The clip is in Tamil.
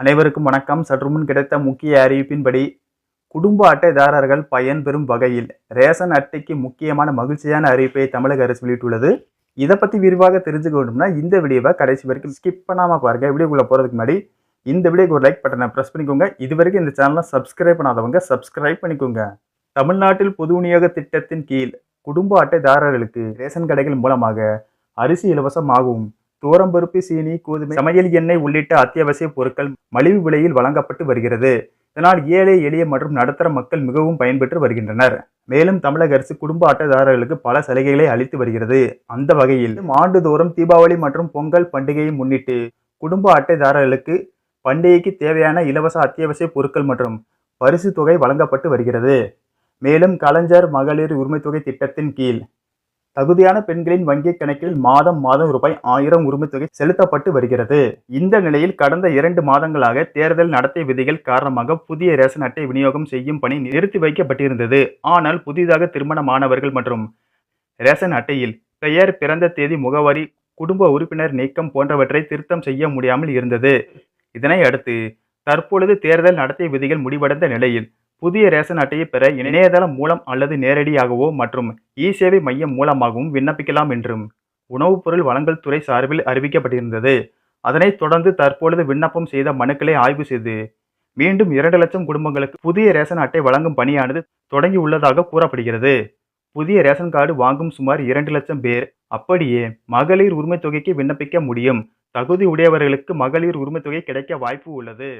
அனைவருக்கும் வணக்கம். சற்றுமுன் கிடைத்த முக்கிய அறிவிப்பின்படி குடும்ப அட்டைதாரர்கள் பயன்பெறும் வகையில் ரேஷன் அட்டைக்கு முக்கியமான மகிழ்ச்சியான அறிவிப்பை தமிழக அரசு வெளியிட்டுள்ளது. இதை பற்றி விரிவாக தெரிஞ்சுக்க வேண்டும்னா இந்த வீடியோவை கடைசி வரைக்கும் ஸ்கிப் பண்ணாமல் பாருங்கள் வீடியோக்குள்ளே போகிறதுக்கு முன்னாடி இந்த வீடியோக்கு ஒரு லைக் பட்டனை ப்ரெஸ் பண்ணிக்கோங்க. இது வரைக்கும் இந்த சேனலை சப்ஸ்கிரைப் பண்ணாதவங்க சப்ஸ்கிரைப் பண்ணிக்கோங்க. தமிழ்நாட்டில் பொது விநியோக திட்டத்தின் கீழ் குடும்ப அட்டைதாரர்களுக்கு ரேஷன் கடைகள் மூலமாக அரிசி இலவசமாகவும் தோரம்பருப்பு சீனி கோதுமை சமையல் எண்ணெய் உள்ளிட்ட அத்தியாவசிய பொருட்கள் மலிவு விலையில் வழங்கப்பட்டு வருகிறது. இதனால் ஏழை எளிய மற்றும் நடுத்தர மக்கள் மிகவும் பயன்பெற்று வருகின்றனர். மேலும் தமிழக அரசு குடும்ப அட்டைதாரர்களுக்கு பல சலுகைகளை அளித்து வருகிறது. அந்த வகையில் ஆண்டுதோறும் தீபாவளி மற்றும் பொங்கல் பண்டிகையை முன்னிட்டு குடும்ப அட்டைதாரர்களுக்கு பண்டிகைக்கு தேவையான இலவச அத்தியாவசிய பொருட்கள் மற்றும் பரிசு தொகை வழங்கப்பட்டு வருகிறது. மேலும் கலைஞர் மகளிர் உரிமைத்தொகை திட்டத்தின் கீழ் தகுதியான பெண்களின் வங்கிக் கணக்கில் மாதம் மாதம் ரூபாய் ஆயிரம் உரிமைத்தொகை செலுத்தப்பட்டு வருகிறது. இந்த நிலையில் கடந்த இரண்டு மாதங்களாக தேர்தல் நடத்தை விதிகள் காரணமாக புதிய ரேஷன் அட்டை விநியோகம் செய்யும் பணி நிறுத்தி வைக்கப்பட்டிருந்தது. ஆனால் புதிதாக திருமணமானவர்கள் மற்றும் ரேஷன் அட்டையில் பெயர் பிறந்த தேதி முகவரி குடும்ப உறுப்பினர் நீக்கம் போன்றவற்றை திருத்தம் செய்ய முடியாமல் இருந்தது. இதனை அடுத்து தற்பொழுது தேர்தல் நடத்தை விதிகள் முடிவடைந்த நிலையில் புதிய ரேஷன் அட்டையை பெற இணையதளம் மூலம் அல்லது நேரடியாகவோ மற்றும் இ சேவை மையம் மூலமாகவும் விண்ணப்பிக்கலாம் என்றும் உணவுப் பொருள் வழங்கல் துறை சார்பில் அறிவிக்கப்பட்டிருந்தது. அதனைத் தொடர்ந்து தற்பொழுது விண்ணப்பம் செய்த மனுக்களை ஆய்வு செய்து மீண்டும் இரண்டு லட்சம் குடும்பங்களுக்கு புதிய ரேஷன் அட்டை வழங்கும் பணியானது தொடங்கி உள்ளதாக கூறப்படுகிறது. புதிய ரேஷன் கார்டு வாங்கும் சுமார் இரண்டு லட்சம் பேர் அப்படியே மகளிர் உரிமைத் தொகைக்கு விண்ணப்பிக்க முடியும். தகுதி உடையவர்களுக்கு மகளிர் உரிமைத் தொகை கிடைக்க வாய்ப்பு உள்ளது.